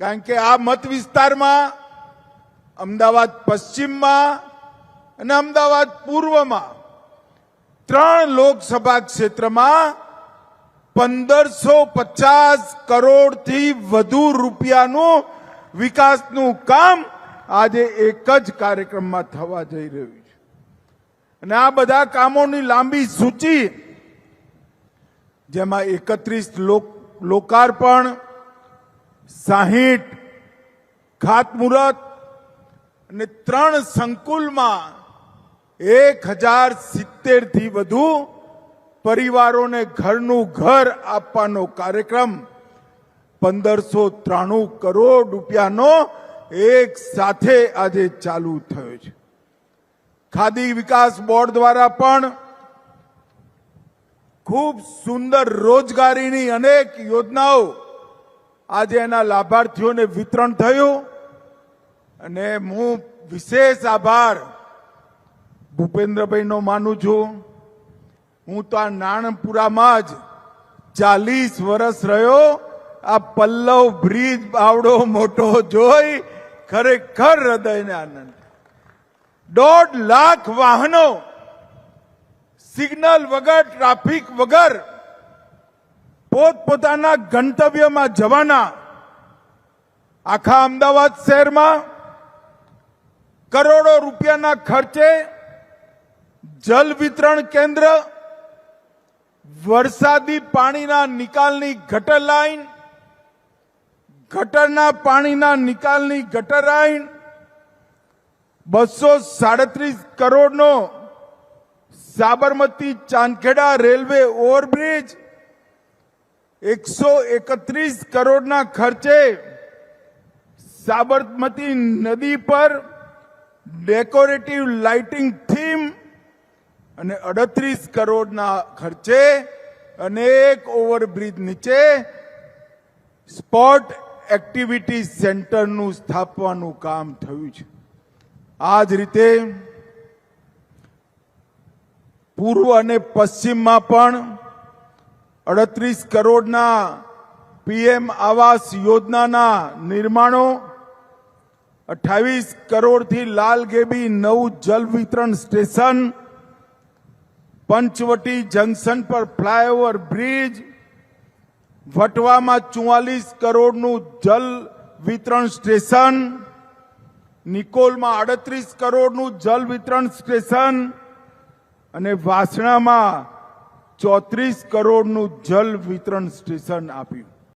કારણ કે આ મત વિસ્તારમાં અમદાવાદ પશ્ચિમમાં અને અમદાવાદ પૂર્વમાં ત્રણ લોકસભા ક્ષેત્રમાં પંદરસો પચાસ કરોડથી વધુ રૂપિયાનું વિકાસનું કામ આજે એક જ કાર્યક્રમમાં થવા જઈ રહ્યું છે. અને આ બધા કામોની લાંબી સૂચિ, જેમાં એકત્રીસ લોકાર્પણ સાહીઠ ખાતમુહૂર્ત અને ત્રણ સંકુલમાં એક હજાર સિત્તેરથી વધુ પરિવારોને ઘરનું ઘર આપવાનો કાર્યક્રમ પંદરસો ત્રાણું કરોડ રૂપિયાનો એક સાથે આજે ચાલુ થયો છે. ખાદી વિકાસ બોર્ડ દ્વારા પણ ખૂબ સુંદર રોજગારીની અનેક યોજનાઓ આજે એના લાભાર્થીઓને વિતરણ થયું અને હું વિશેષ આભાર ભૂપેન્દ્રભાઈનો માનું છું. હું તો આ નાણપુરામાં જ ચાલીસ વર્ષ રહ્યો. આ પલ્લવ બ્રિજ બાવડો મોટો જોઈ ખરેખર હૃદયને આનંદ. દોઢ લાખ વાહનો, સિગ્નલ વગર, ટ્રાફિક વગર પોતપોતાના ગંતવ્યમાં જવાના આખા અમદાવાદ શહેરમાં કરોડો રૂપિયાના ખર્ચે જલ વિતરણ કેન્દ્ર, વરસાદી પાણીના નિકાલની ગટર લાઈન, ગટરના પાણીના નિકાલની ગટર લાઈન, બસો સાડત્રીસ કરોડનો સાબરમતી ચાંદખેડા રેલવે ઓવરબ્રિજ એકસો એકત્રીસ કરોડના ખર્ચે સાબરમતી નદી પર ડેકોરેટિવ લાઇટિંગ થીમ અને અડત્રીસ કરોડના ખર્ચે અનેક ઓવરબ્રિજ નીચે સ્પોર્ટ એક્ટિવિટી સેન્ટરનું સ્થાપવાનું કામ થયું છે. આ જ રીતે પૂર્વ અને પશ્ચિમમાં પણ અડત્રીસ કરોડના પીએમ આવાસ યોજનાના નિર્માણો અઠાવીસ કરોડથી લાલ ગેબી નવું જલ વિતરણ સ્ટેશન, પંચવટી જંકશન પર ફ્લાયઓવર બ્રિજ, વટવામાં ચુવાલીસ કરોડનું જલ વિતરણ સ્ટેશન, નિકોલમાં અડત્રીસ કરોડનું જલ વિતરણ સ્ટેશન અને વાસણામાં ચોત્રીસ કરોડનું જલ વિતરણ સ્ટેશન આપ્યું.